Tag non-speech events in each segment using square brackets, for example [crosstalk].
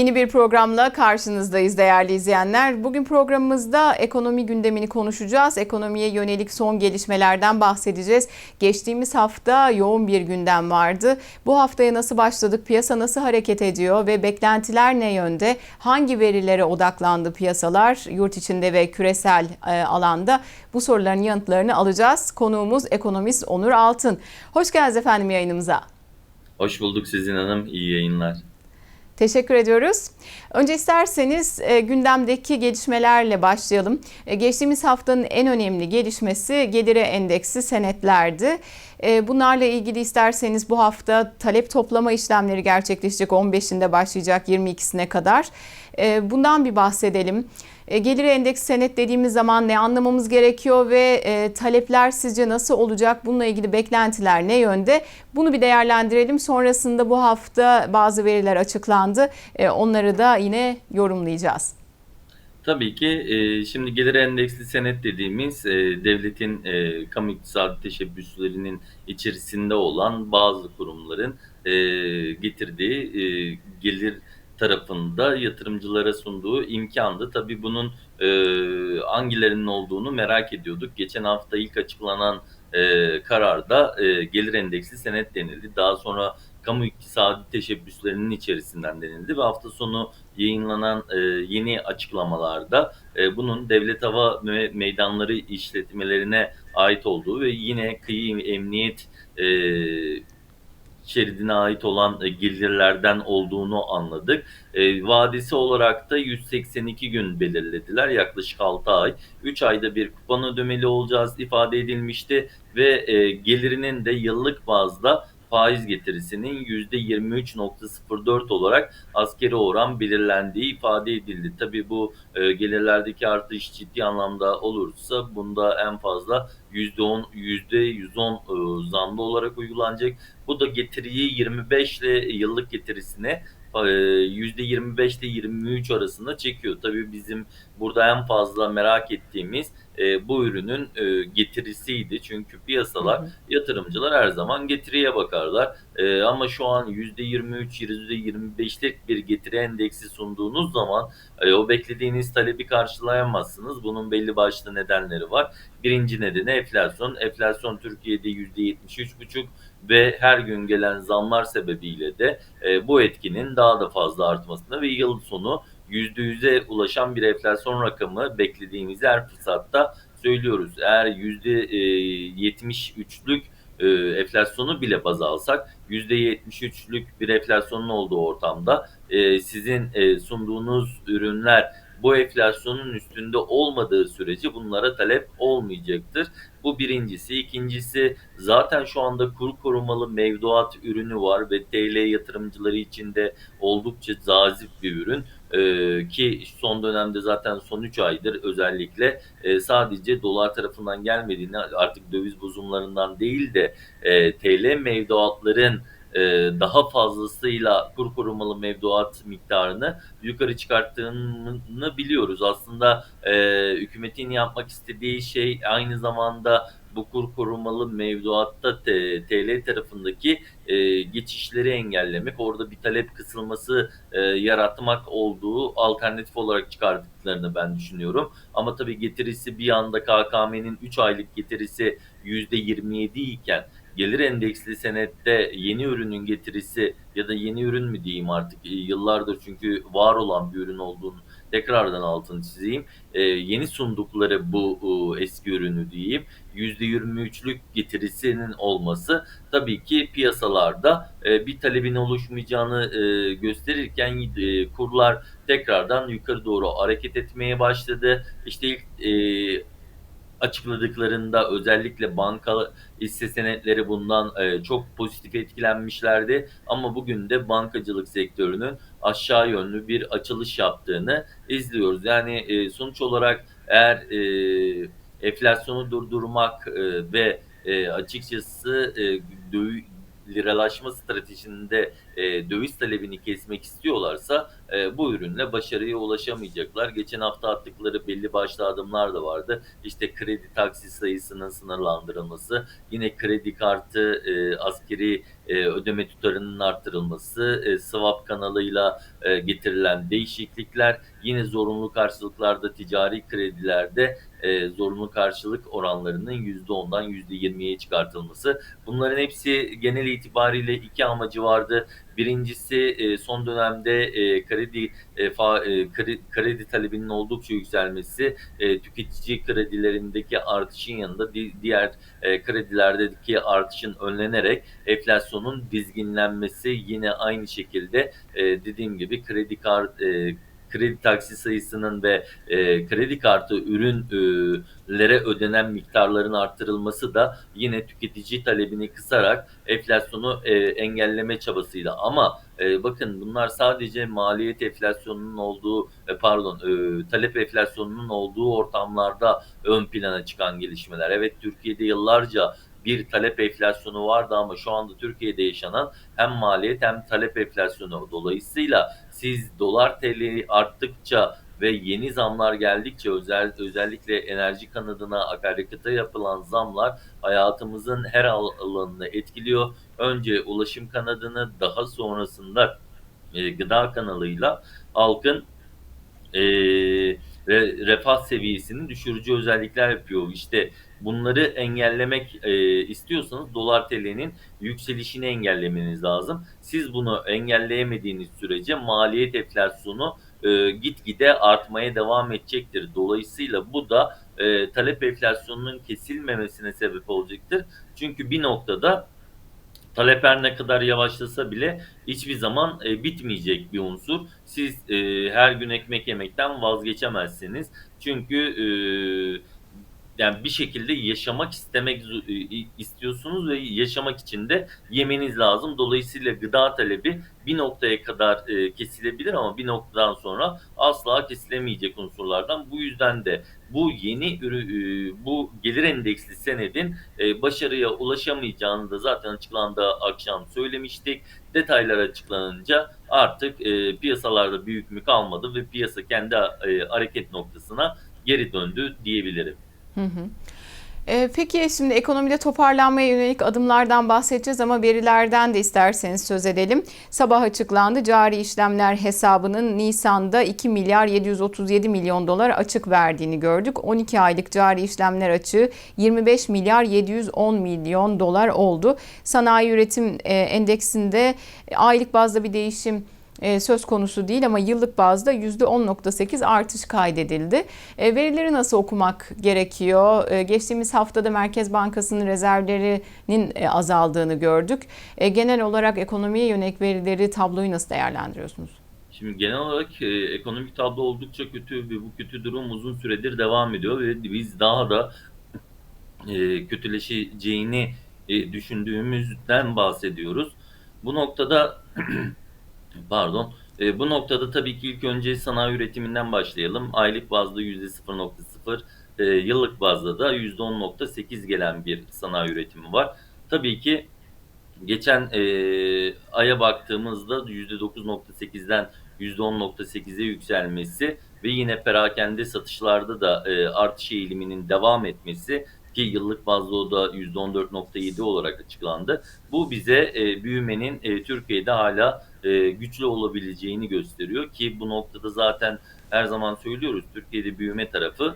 Yeni bir programla karşınızdayız değerli izleyenler. Bugün programımızda ekonomi gündemini konuşacağız. Ekonomiye yönelik son gelişmelerden bahsedeceğiz. Geçtiğimiz hafta yoğun bir gündem vardı. Bu haftaya nasıl başladık, piyasa nasıl hareket ediyor ve beklentiler ne yönde? Hangi verilere odaklandı piyasalar yurt içinde ve küresel e, alanda? Bu soruların yanıtlarını alacağız. Konuğumuz ekonomist Onur Altın. Hoş geldiniz efendim yayınımıza. Hoş bulduk Sizin Hanım. İyi yayınlar. Teşekkür ediyoruz. Önce isterseniz e, gündemdeki gelişmelerle başlayalım. E, geçtiğimiz haftanın en önemli gelişmesi geliri endeksi senetlerdi. E, bunlarla ilgili isterseniz bu hafta talep toplama işlemleri gerçekleşecek 15'inde başlayacak 22'sine kadar. E, bundan bir bahsedelim. E, gelir endeksi senet dediğimiz zaman ne anlamamız gerekiyor ve e, talepler sizce nasıl olacak? Bununla ilgili beklentiler ne yönde? Bunu bir değerlendirelim. Sonrasında bu hafta bazı veriler açıklandı. Onları da yine yorumlayacağız. Tabii ki e, şimdi gelir endeksli senet dediğimiz e, devletin e, kamu iktisadi teşebbüslerinin içerisinde olan bazı kurumların e, getirdiği e, gelir tarafında yatırımcılara sunduğu imkandı. Tabii bunun e, hangilerinin olduğunu merak ediyorduk. Geçen hafta ilk açıklanan e, kararda e, gelir endeksli senet denildi. Daha sonra kamu iktisadi teşebbüslerinin içerisinden denildi ve hafta sonu yayınlanan e, yeni açıklamalarda e, bunun devlet hava ve meydanları işletmelerine ait olduğu ve yine kıyı emniyet e, şeridine ait olan e, gelirlerden olduğunu anladık. E, vadesi olarak da 182 gün belirlediler. Yaklaşık 6 ay. 3 ayda bir kupon ödemeli olacağız ifade edilmişti ve e, gelirinin de yıllık bazda faiz getirisinin %23.04 olarak askeri oran belirlendiği ifade edildi. Tabii bu e, gelirlerdeki artış ciddi anlamda olursa bunda en fazla %10 %110 e, zamlı olarak uygulanacak. Bu da getiriyi 25 ile yıllık getirisine %25 ile 23 arasında çekiyor. Tabii bizim burada en fazla merak ettiğimiz e, bu ürünün e, getirisiydi. Çünkü piyasalar, yatırımcılar her zaman getiriye bakarlar. E, ama şu an %23, %25'lik bir getiri endeksi sunduğunuz zaman e, o beklediğiniz talebi karşılayamazsınız. Bunun belli başlı nedenleri var. Birinci nedeni enflasyon. Enflasyon Türkiye'de %73,5 ve her gün gelen zamlar sebebiyle de e, bu etkinin daha da fazla artmasına ve yıl sonu %100'e ulaşan bir enflasyon rakamı beklediğimizi her fırsatta söylüyoruz. Eğer %73'lük e, enflasyonu bile baz alsak %73'lük bir enflasyonun olduğu ortamda e, sizin e, sunduğunuz ürünler bu enflasyonun üstünde olmadığı sürece bunlara talep olmayacaktır. Bu birincisi. İkincisi zaten şu anda kur korumalı mevduat ürünü var ve TL yatırımcıları için de oldukça cazip bir ürün. Ee, ki son dönemde zaten son 3 aydır özellikle e, sadece dolar tarafından gelmediğini artık döviz bozumlarından değil de e, TL mevduatların e, daha fazlasıyla kur korumalı mevduat miktarını yukarı çıkarttığını biliyoruz. Aslında e, hükümetin yapmak istediği şey aynı zamanda bu kur korumalı mevduatta TL tarafındaki e, geçişleri engellemek, orada bir talep kısılması e, yaratmak olduğu alternatif olarak çıkardıklarını ben düşünüyorum. Ama tabii getirisi bir anda KKM'nin 3 aylık getirisi %27 iken gelir endeksli senette yeni ürünün getirisi ya da yeni ürün mü diyeyim artık e, yıllardır çünkü var olan bir ürün olduğunu tekrardan altını çizeyim. E, yeni sundukları bu e, eski ürünü diyeyim %23'lük getirisinin olması tabii ki piyasalarda e, bir talebin oluşmayacağını e, gösterirken e, kurlar tekrardan yukarı doğru hareket etmeye başladı. İşte ilk e, açıkladıklarında özellikle banka hisse senetleri bundan e, çok pozitif etkilenmişlerdi. Ama bugün de bankacılık sektörünün aşağı yönlü bir açılış yaptığını izliyoruz. Yani e, sonuç olarak eğer e, enflasyonu durdurmak e, ve e, açıkçası e, döv liralaşma stratejisinde e, döviz talebini kesmek istiyorlarsa e, bu ürünle başarıya ulaşamayacaklar. Geçen hafta attıkları belli başlı adımlar da vardı. İşte kredi taksi sayısının sınırlandırılması, yine kredi kartı e, askeri e, ödeme tutarının arttırılması, e, swap kanalıyla e, getirilen değişiklikler, yine zorunlu karşılıklarda ticari kredilerde e, zorunlu karşılık oranlarının %10'dan %20'ye çıkartılması. Bunların hepsi genel itibariyle iki amacı vardı. Birincisi e, son dönemde e, kredi e, fa, e, kredi, kredi talebinin oldukça yükselmesi, e, tüketici kredilerindeki artışın yanında di, diğer e, kredilerdeki artışın önlenerek enflasyonun dizginlenmesi yine aynı şekilde e, dediğim gibi kredi kart e, kredi taksi sayısının ve e, kredi kartı ürünlere ödenen miktarların arttırılması da yine tüketici talebini kısarak enflasyonu e, engelleme çabasıyla ama e, bakın bunlar sadece maliyet enflasyonunun olduğu e, pardon e, talep enflasyonunun olduğu ortamlarda ön plana çıkan gelişmeler. Evet Türkiye'de yıllarca bir talep enflasyonu vardı ama şu anda Türkiye'de yaşanan hem maliyet hem talep enflasyonu dolayısıyla siz dolar TL arttıkça ve yeni zamlar geldikçe özel, özellikle enerji kanadına akaryakıta yapılan zamlar hayatımızın her alanını etkiliyor. Önce ulaşım kanadını daha sonrasında e, gıda kanalıyla halkın e, re, refah seviyesini düşürücü özellikler yapıyor. İşte bunları engellemek e, istiyorsanız dolar TL'nin yükselişini engellemeniz lazım. Siz bunu engelleyemediğiniz sürece maliyet enflasyonu e, gitgide artmaya devam edecektir. Dolayısıyla bu da e, talep enflasyonunun kesilmemesine sebep olacaktır. Çünkü bir noktada talep her ne kadar yavaşlasa bile hiçbir zaman e, bitmeyecek bir unsur. Siz e, her gün ekmek yemekten vazgeçemezsiniz. Çünkü e, yani bir şekilde yaşamak istemek e, istiyorsunuz ve yaşamak için de yemeniz lazım. Dolayısıyla gıda talebi bir noktaya kadar e, kesilebilir ama bir noktadan sonra asla kesilemeyecek unsurlardan. Bu yüzden de bu yeni e, bu gelir endeksli senedin başarıya ulaşamayacağını da zaten açıklandığı akşam söylemiştik. Detaylar açıklanınca artık piyasalarda bir hükmü kalmadı ve piyasa kendi hareket noktasına geri döndü diyebilirim. Hı hı. E, Peki şimdi ekonomide toparlanmaya yönelik adımlardan bahsedeceğiz ama verilerden de isterseniz söz edelim. Sabah açıklandı cari işlemler hesabının Nisan'da 2 milyar 737 milyon dolar açık verdiğini gördük. 12 aylık cari işlemler açığı 25 milyar 710 milyon dolar oldu. Sanayi üretim e, endeksinde aylık bazda bir değişim e, söz konusu değil ama yıllık bazda %10.8 artış kaydedildi. E, verileri nasıl okumak gerekiyor? E, geçtiğimiz haftada Merkez Bankası'nın rezervlerinin azaldığını gördük. Genel olarak ekonomiye yönelik verileri, tabloyu nasıl değerlendiriyorsunuz? Şimdi genel olarak e, ekonomik tablo oldukça kötü ve bu kötü durum uzun süredir devam ediyor ve biz daha da e, kötüleşeceğini e, düşündüğümüzden bahsediyoruz. Bu noktada [clears throat] Pardon. E, bu noktada tabii ki ilk önce sanayi üretiminden başlayalım. Aylık bazda %0.0, e, yıllık bazda da %10.8 gelen bir sanayi üretimi var. Tabii ki geçen e, aya baktığımızda %9.8'den %10.8'e yükselmesi ve yine perakende satışlarda da e, artış eğiliminin devam etmesi ki yıllık bazda o da %14.7 olarak açıklandı. Bu bize e, büyümenin e, Türkiye'de hala e, güçlü olabileceğini gösteriyor ki bu noktada zaten her zaman söylüyoruz Türkiye'de büyüme tarafı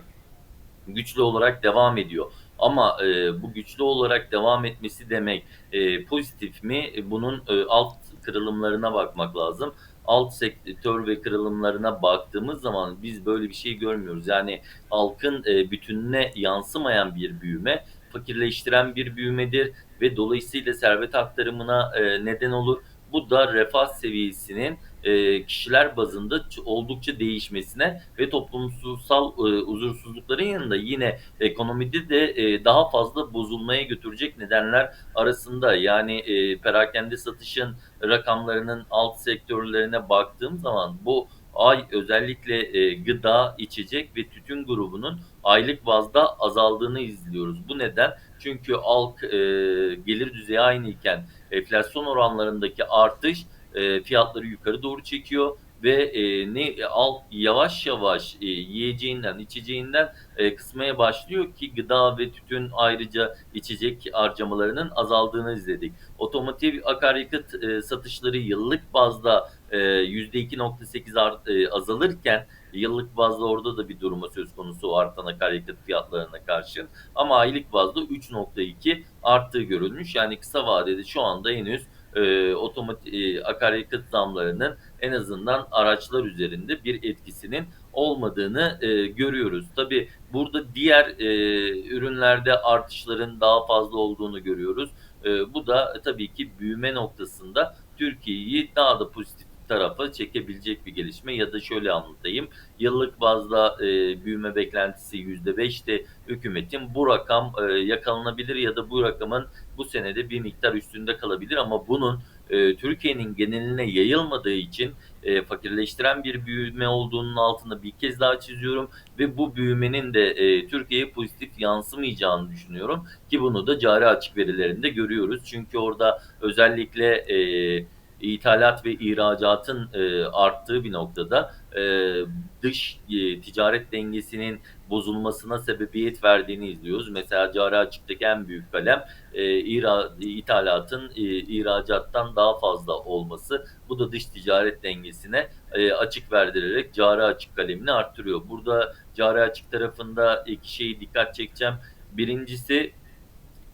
güçlü olarak devam ediyor. Ama e, bu güçlü olarak devam etmesi demek e, pozitif mi? E, bunun e, alt kırılımlarına bakmak lazım. Alt sektör ve kırılımlarına baktığımız zaman biz böyle bir şey görmüyoruz. Yani halkın e, bütününe yansımayan bir büyüme, fakirleştiren bir büyümedir ve dolayısıyla servet aktarımına e, neden olur. Bu da refah seviyesinin e, kişiler bazında oldukça değişmesine ve toplumsal e, huzursuzlukların yanında yine ekonomide de e, daha fazla bozulmaya götürecek nedenler arasında. Yani e, perakende satışın rakamlarının alt sektörlerine baktığım zaman bu ay özellikle gıda, içecek ve tütün grubunun aylık bazda azaldığını izliyoruz. Bu neden? Çünkü halk gelir düzeyi aynı iken enflasyon oranlarındaki artış e, fiyatları yukarı doğru çekiyor ve e, ne al yavaş yavaş e, yiyeceğinden, içeceğinden e, kısmaya başlıyor ki gıda ve tütün ayrıca içecek harcamalarının azaldığını izledik. Otomotiv akaryakıt e, satışları yıllık bazda e, %2.8 art, e, azalırken yıllık bazda orada da bir duruma söz konusu artan akaryakıt fiyatlarına karşın ama aylık bazda 3.2 arttığı görülmüş. Yani kısa vadede şu anda henüz e, otomatik e, akaryakıt zamlarının en azından araçlar üzerinde bir etkisinin olmadığını e, görüyoruz. Tabi burada diğer e, ürünlerde artışların daha fazla olduğunu görüyoruz. E, bu da tabii ki büyüme noktasında Türkiye'yi daha da pozitif tarafa çekebilecek bir gelişme ya da şöyle anlatayım. Yıllık bazda e, büyüme beklentisi %5'ti. Hükümetin bu rakam e, yakalanabilir ya da bu rakamın bu senede bir miktar üstünde kalabilir ama bunun e, Türkiye'nin geneline yayılmadığı için e, fakirleştiren bir büyüme olduğunun altını bir kez daha çiziyorum ve bu büyümenin de e, Türkiye'ye pozitif yansımayacağını düşünüyorum ki bunu da cari açık verilerinde görüyoruz. Çünkü orada özellikle e, ithalat ve ihracatın e, arttığı bir noktada e, dış e, ticaret dengesinin bozulmasına sebebiyet verdiğini izliyoruz. Mesela cari açıktaki en büyük kalem e, ihra, ithalatın e, ihracattan daha fazla olması. Bu da dış ticaret dengesine e, açık verdirerek cari açık kalemini arttırıyor. Burada cari açık tarafında iki şeyi dikkat çekeceğim. Birincisi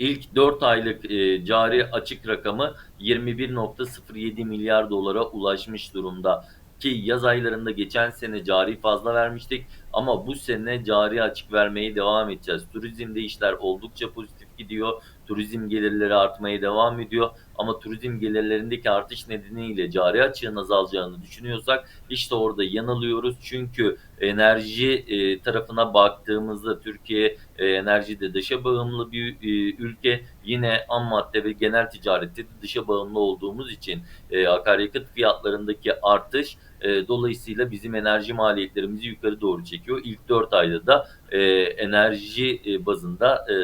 ilk 4 aylık e, cari açık rakamı 21.07 milyar dolara ulaşmış durumda. Ki yaz aylarında geçen sene cari fazla vermiştik ama bu sene cari açık vermeye devam edeceğiz. Turizmde işler oldukça pozitif gidiyor. Turizm gelirleri artmaya devam ediyor. Ama turizm gelirlerindeki artış nedeniyle cari açığın azalacağını düşünüyorsak işte orada yanılıyoruz. Çünkü enerji e, tarafına baktığımızda Türkiye e, enerjide dışa bağımlı bir e, ülke. Yine ham madde ve genel ticarette de dışa bağımlı olduğumuz için e, akaryakıt fiyatlarındaki artış e, dolayısıyla bizim enerji maliyetlerimizi yukarı doğru çekiyor. İlk 4 ayda da e, enerji e, bazında e,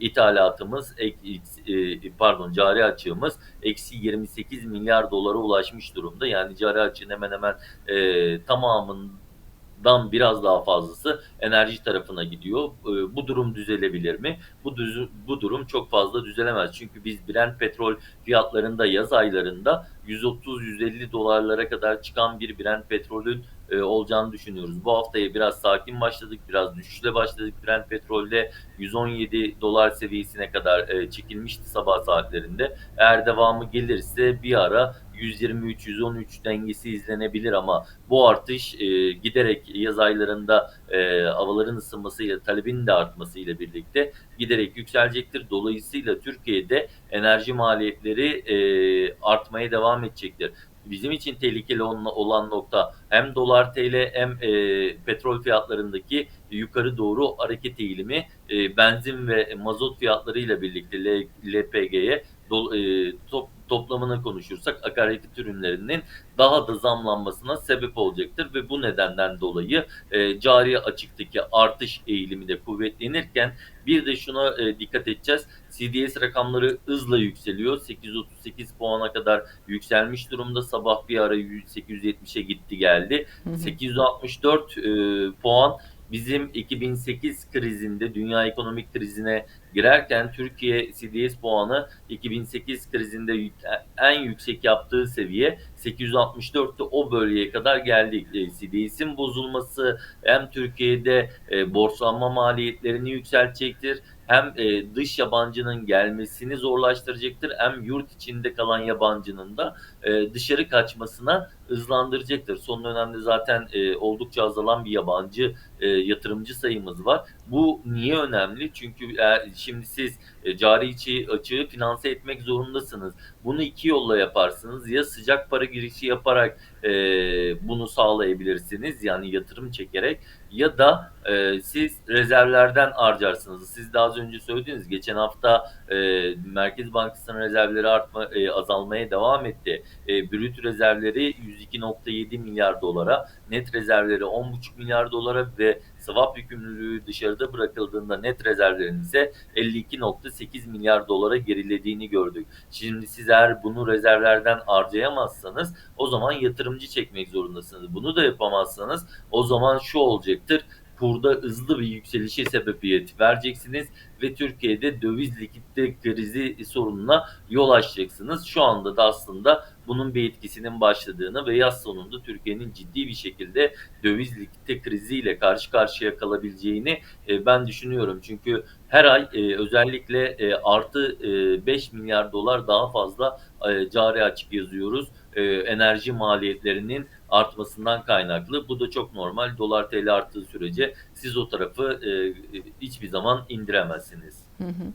ithalatımız e, pardon cari açığımız eksi 28 milyar dolara ulaşmış durumda. Yani cari açığın hemen hemen e, tamamından biraz daha fazlası enerji tarafına gidiyor. E, bu durum düzelebilir mi? Bu, düz, bu durum çok fazla düzelemez. Çünkü biz Brent petrol fiyatlarında yaz aylarında 130-150 dolarlara kadar çıkan bir Brent petrolün e, olacağını düşünüyoruz. Bu haftaya biraz sakin başladık, biraz düşüşle başladık. Brent petrolde 117 dolar seviyesine kadar e, çekilmişti sabah saatlerinde. Eğer devamı gelirse bir ara 123-113 dengesi izlenebilir ama bu artış e, giderek yaz aylarında e, havaların ısınmasıyla talebin de artmasıyla birlikte giderek yükselecektir. Dolayısıyla Türkiye'de enerji maliyetleri e, artmaya devam edecektir. Bizim için tehlikeli olan nokta hem dolar TL hem e, petrol fiyatlarındaki yukarı doğru hareket eğilimi e, benzin ve mazot fiyatlarıyla birlikte LPG'ye e, top, toplamını konuşursak akaryakıt ürünlerinin daha da zamlanmasına sebep olacaktır ve bu nedenden dolayı e, cari açıktaki artış eğilimi de kuvvetlenirken bir de şuna e, dikkat edeceğiz. CDS rakamları hızla yükseliyor. 838 puana kadar yükselmiş durumda. Sabah bir ara 870'e gitti geldi. Hı hı. 864 e, puan bizim 2008 krizinde dünya ekonomik krizine girerken Türkiye CDS puanı 2008 krizinde en yüksek yaptığı seviye 864'te o bölgeye kadar geldik. E, CDS'in bozulması hem Türkiye'de e, borçlanma maliyetlerini yükseltecektir hem e, dış yabancının gelmesini zorlaştıracaktır hem yurt içinde kalan yabancının da e, dışarı kaçmasına hızlandıracaktır. Son dönemde zaten e, oldukça azalan bir yabancı e, yatırımcı sayımız var. Bu niye önemli? Çünkü eğer şimdi siz e, cari içi açığı finanse etmek zorundasınız. Bunu iki yolla yaparsınız. Ya sıcak para girişi yaparak e, bunu sağlayabilirsiniz yani yatırım çekerek ya da e, siz rezervlerden harcarsınız. Siz de az önce söylediniz geçen hafta e, Merkez Bankası'nın rezervleri artma, e, azalmaya devam etti. E, brüt rezervleri 102.7 milyar dolara, net rezervleri 10.5 milyar dolara ve swap yükümlülüğü dışarıda bırakıldığında net rezervlerin ise 52.8 milyar dolara gerilediğini gördük. Şimdi siz eğer bunu rezervlerden harcayamazsanız o zaman yatırımcı çekmek zorundasınız. Bunu da yapamazsanız o zaman şu olacaktır kurda hızlı bir yükselişe sebebiyet vereceksiniz ve Türkiye'de döviz likidite krizi sorununa yol açacaksınız. Şu anda da aslında bunun bir etkisinin başladığını ve yaz sonunda Türkiye'nin ciddi bir şekilde döviz likidite kriziyle karşı karşıya kalabileceğini e, ben düşünüyorum. Çünkü her ay e, özellikle e, artı e, 5 milyar dolar daha fazla e, cari açık yazıyoruz. E, enerji maliyetlerinin artmasından kaynaklı. Bu da çok normal. Dolar TL arttığı sürece siz o tarafı e, hiçbir zaman indiremezsiniz. Hı hı.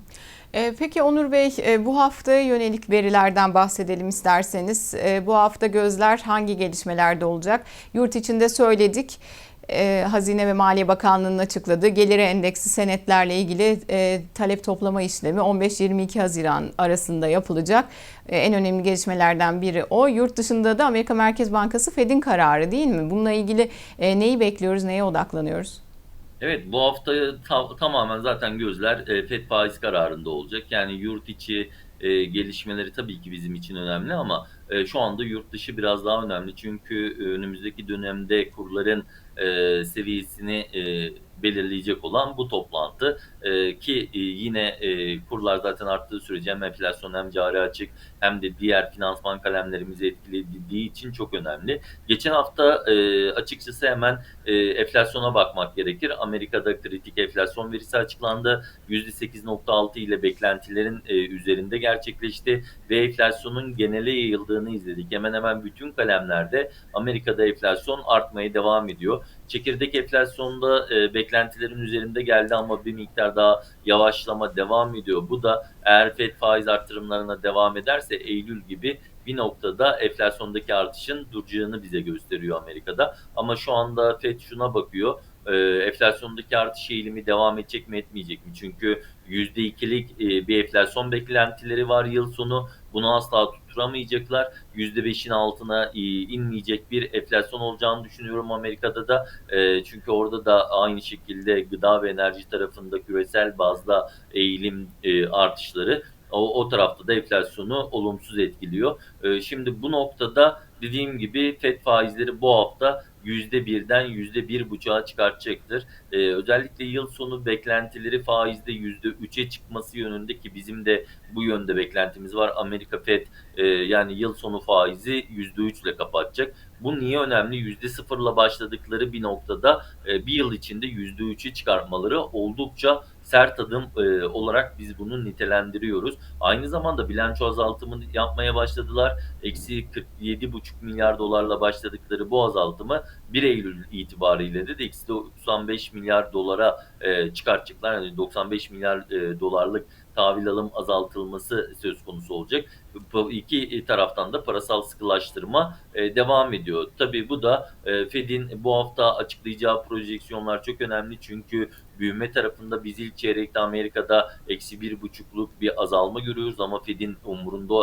E, peki Onur Bey e, bu haftaya yönelik verilerden bahsedelim isterseniz. E, bu hafta gözler hangi gelişmelerde olacak? Yurt içinde söyledik. E, Hazine ve Maliye Bakanlığı'nın açıkladığı geliri endeksi senetlerle ilgili e, talep toplama işlemi 15-22 Haziran arasında yapılacak. En önemli gelişmelerden biri o. Yurt dışında da Amerika Merkez Bankası Fed'in kararı değil mi? Bununla ilgili neyi bekliyoruz, neye odaklanıyoruz? Evet bu hafta ta- tamamen zaten gözler e, FED faiz kararında olacak. Yani yurt içi e, gelişmeleri tabii ki bizim için önemli ama e, şu anda yurt dışı biraz daha önemli. Çünkü önümüzdeki dönemde kurların e, seviyesini e, belirleyecek olan bu toplantı e, ki e, yine e, kurlar zaten arttığı sürece hem enflasyon hem cari açık hem de diğer finansman kalemlerimizi etkilediği için çok önemli. Geçen hafta e, açıkçası hemen e, enflasyona bakmak gerekir. Amerika'da kritik enflasyon verisi açıklandı. %8.6 ile beklentilerin e, üzerinde gerçekleşti ve enflasyonun genele yayıldığını izledik. Hemen hemen bütün kalemlerde Amerika'da enflasyon artmaya devam ediyor. Çekirdek enflasyonda e, beklentilerin üzerinde geldi ama bir miktar daha yavaşlama devam ediyor. Bu da eğer FED faiz artırımlarına devam ederse Eylül gibi bir noktada enflasyondaki artışın duracağını bize gösteriyor Amerika'da. Ama şu anda FED şuna bakıyor. E, enflasyondaki artış eğilimi devam edecek mi etmeyecek mi? Çünkü %2'lik e, bir enflasyon beklentileri var yıl sonu. Bunu asla tutturamayacaklar. %5'in altına e, inmeyecek bir enflasyon olacağını düşünüyorum Amerika'da da. E, çünkü orada da aynı şekilde gıda ve enerji tarafında küresel bazda eğilim e, artışları o, o tarafta da enflasyonu olumsuz etkiliyor. Şimdi bu noktada dediğim gibi FED faizleri bu hafta %1'den %1,5'a çıkartacaktır. Ee, özellikle yıl sonu beklentileri faizde %3'e çıkması yönünde ki bizim de bu yönde beklentimiz var. Amerika FED e, yani yıl sonu faizi %3 ile kapatacak. Bu niye önemli? %0 ile başladıkları bir noktada e, bir yıl içinde %3'e çıkartmaları oldukça sert adım e, olarak biz bunu nitelendiriyoruz. Aynı zamanda bilanço azaltımını yapmaya başladılar. Eksi 47,5 milyar dolarla başladıkları bu azaltımı 1 Eylül itibariyle de eksi 95 milyar dolara e, çıkartacaklar. Yani 95 milyar e, dolarlık tahvil alım azaltılması söz konusu olacak. İki taraftan da parasal sıkılaştırma e, devam ediyor. Tabii bu da e, Fed'in bu hafta açıklayacağı projeksiyonlar çok önemli çünkü büyüme tarafında biz ilk çeyrekte Amerika'da eksi bir buçukluk bir azalma görüyoruz ama Fed'in umurunda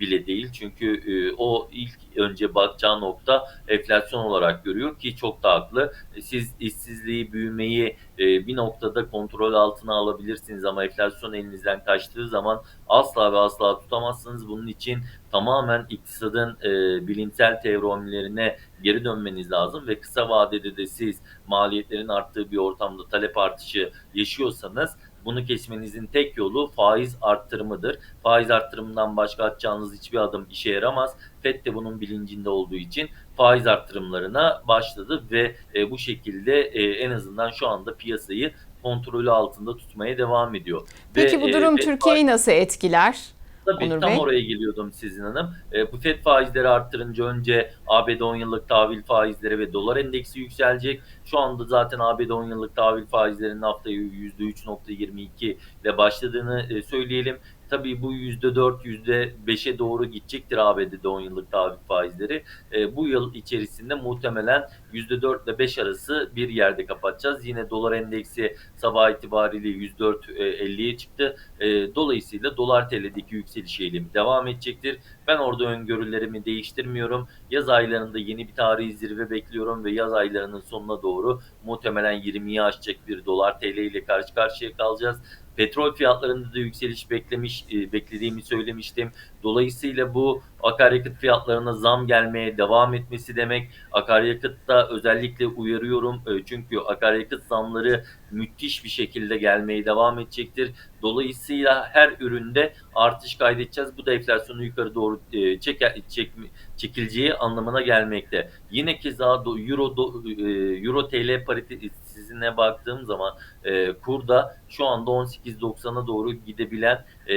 bile değil. Çünkü e, o ilk önce bakacağı nokta enflasyon olarak görüyor ki çok da haklı. E, siz işsizliği, büyümeyi e, bir noktada kontrol altına alabilirsiniz ama enflasyon elinizden kaçtığı zaman asla ve asla tutamazsınız. Bunun için tamamen iktisadın e, bilimsel teorilerine geri dönmeniz lazım ve kısa vadede de siz maliyetlerin arttığı bir ortamda talep artışı yaşıyorsanız bunu kesmenizin tek yolu faiz arttırımıdır. Faiz arttırımından başka atacağınız hiçbir adım işe yaramaz. FED de bunun bilincinde olduğu için faiz arttırımlarına başladı ve e, bu şekilde e, en azından şu anda piyasayı kontrolü altında tutmaya devam ediyor. Peki ve, bu durum e, Türkiye'yi nasıl etkiler? Tabii Onur tam Bey. oraya geliyordum Sizin Hanım. E, bu FED faizleri arttırınca önce ABD 10 yıllık tahvil faizleri ve dolar endeksi yükselecek. Şu anda zaten ABD 10 yıllık tahvil faizlerinin haftaya %3.22 ile başladığını e, söyleyelim. Tabii bu %4, %5'e doğru gidecektir ABD'de 10 yıllık tahvil faizleri. E, bu yıl içerisinde muhtemelen %4 ile 5 arası bir yerde kapatacağız. Yine dolar endeksi sabah itibariyle 104.50'ye çıktı. E, dolayısıyla dolar TL'deki yükseliş eğilimi devam edecektir. Ben orada öngörülerimi değiştirmiyorum. Yaz aylarında yeni bir tarihi zirve bekliyorum ve yaz aylarının sonuna doğru muhtemelen 20'yi aşacak bir dolar TL ile karşı karşıya kalacağız. Petrol fiyatlarında da yükseliş beklemiş, e, beklediğimi söylemiştim. Dolayısıyla bu akaryakıt fiyatlarına zam gelmeye devam etmesi demek. Akaryakıtta özellikle uyarıyorum e, çünkü akaryakıt zamları müthiş bir şekilde gelmeye devam edecektir. Dolayısıyla her üründe artış kaydedeceğiz. Bu da enflasyonu yukarı doğru e, çeker, çek, çekileceği anlamına gelmekte. Yine keza do- Euro e, Euro TL paritesine baktığım zaman e, kurda şu anda 18.90'a doğru gidebilen e,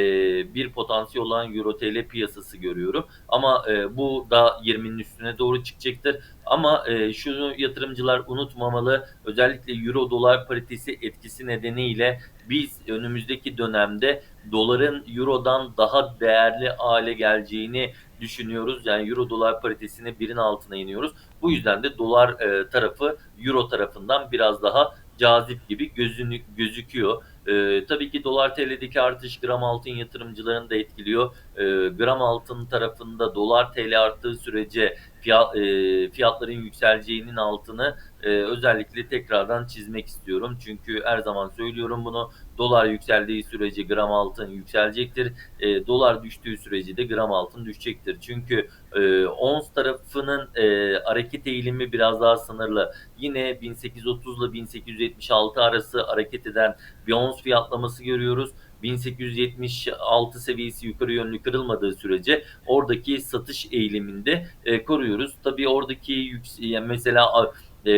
bir potansiyel olan Euro TL piyasası görüyorum. Ama e, bu da 20'nin üstüne doğru çıkacaktır. Ama e, şunu yatırımcılar unutmamalı. Özellikle Euro dolar paritesi etkisi nedeniyle biz önümüzdeki dönemde doların Euro'dan daha değerli hale geleceğini düşünüyoruz. Yani Euro dolar paritesini birin altına iniyoruz. Bu yüzden de dolar e, tarafı Euro tarafından biraz daha cazip gibi gözünü, gözüküyor. E, tabii ki dolar TL'deki artış gram altın yatırımcılarını da etkiliyor. E, gram altın tarafında dolar TL arttığı sürece fiyat, e, fiyatların yükseleceğinin altını e, özellikle tekrardan çizmek istiyorum. Çünkü her zaman söylüyorum bunu. Dolar yükseldiği sürece gram altın yükselecektir. E, dolar düştüğü sürece de gram altın düşecektir. Çünkü e, ons tarafının e, hareket eğilimi biraz daha sınırlı. Yine 1830 ile 1876 arası hareket eden bir ons fiyatlaması görüyoruz. 1876 seviyesi yukarı yönlü kırılmadığı sürece oradaki satış eğiliminde e, koruyoruz. Tabii oradaki yüks- yani mesela e,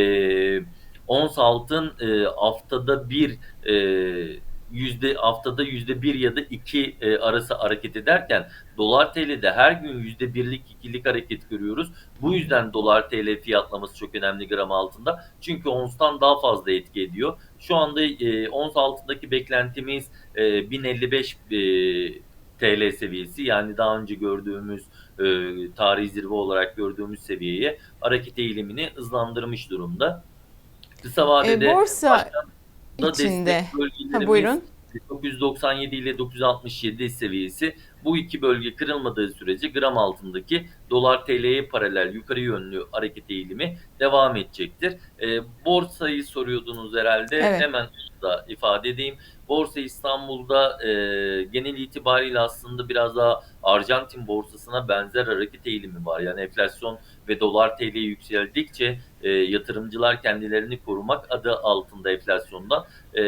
ons altın e, haftada bir e, yüzde haftada yüzde bir ya da iki e, arası hareket ederken dolar TL'de her gün yüzde birlik ikilik hareket görüyoruz. Bu yüzden dolar TL fiyatlaması çok önemli gram altında. Çünkü onstan daha fazla etki ediyor. Şu anda e, ons altındaki beklentimiz e, 1055 e, TL seviyesi yani daha önce gördüğümüz e, tarihi zirve olarak gördüğümüz seviyeye hareket eğilimini hızlandırmış durumda. Kısa vadede E, borsa içinde. Ha, buyurun. 997 ile 967 seviyesi bu iki bölge kırılmadığı sürece gram altındaki dolar TL'ye paralel yukarı yönlü hareket eğilimi devam edecektir. E, borsayı soruyordunuz herhalde. Evet. Hemen da ifade edeyim. Borsa İstanbul'da e, genel itibariyle aslında biraz daha Arjantin borsasına benzer hareket eğilimi var. Yani enflasyon ve dolar TL yükseldikçe e, yatırımcılar kendilerini korumak adı altında enflasyondan e,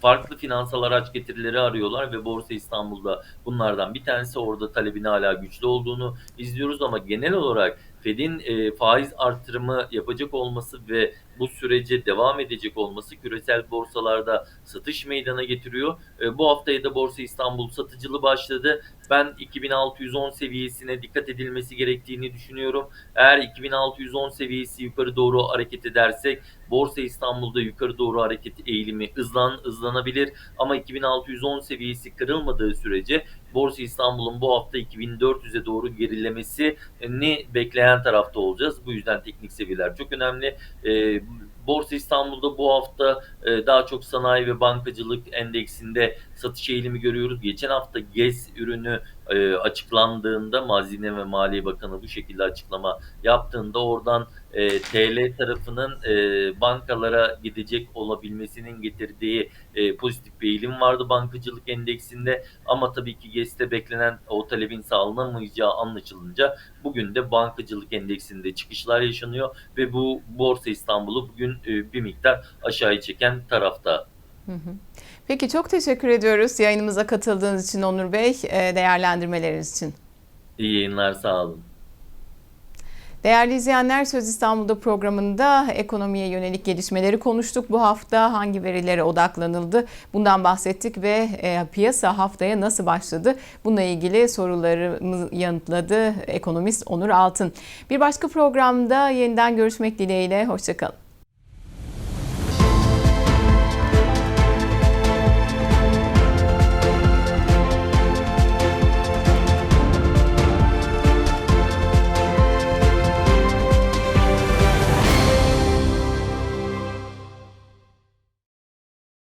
farklı finansal araç getirileri arıyorlar ve Borsa İstanbul'da bunlardan bir tanesi. Orada talebin hala güçlü olduğunu izliyoruz ama genel olarak Fed'in e, faiz artırımı yapacak olması ve bu sürece devam edecek olması küresel borsalarda satış meydana getiriyor. E, bu haftaya da Borsa İstanbul satıcılı başladı. Ben 2610 seviyesine dikkat edilmesi gerektiğini düşünüyorum. Eğer 2610 seviyesi yukarı doğru hareket edersek Borsa İstanbul'da yukarı doğru hareket eğilimi hızlan hızlanabilir ama 2610 seviyesi kırılmadığı sürece Borsa İstanbul'un bu hafta 2400'e doğru gerilemesini bekleyen tarafta olacağız. Bu yüzden teknik seviyeler çok önemli. Ee, Borsa İstanbul'da bu hafta e, daha çok sanayi ve bankacılık endeksinde satış eğilimi görüyoruz. Geçen hafta GES ürünü e, açıklandığında Mazine ve Maliye Bakanı bu şekilde açıklama yaptığında oradan e, TL tarafının e, bankalara gidecek olabilmesinin getirdiği e, pozitif bir eğilim vardı bankacılık endeksinde. Ama tabii ki GES'te beklenen o talebin sağlanamayacağı anlaşılınca bugün de bankacılık endeksinde çıkışlar yaşanıyor ve bu Borsa İstanbul'u bugün e, bir miktar aşağıya çeken tarafta. Hı hı. Peki çok teşekkür ediyoruz yayınımıza katıldığınız için Onur Bey, e, değerlendirmeleriniz için. İyi yayınlar sağ olun. Değerli izleyenler Söz İstanbul'da programında ekonomiye yönelik gelişmeleri konuştuk. Bu hafta hangi verilere odaklanıldı? Bundan bahsettik ve e, piyasa haftaya nasıl başladı? Bununla ilgili sorularımı yanıtladı ekonomist Onur Altın. Bir başka programda yeniden görüşmek dileğiyle. Hoşçakalın.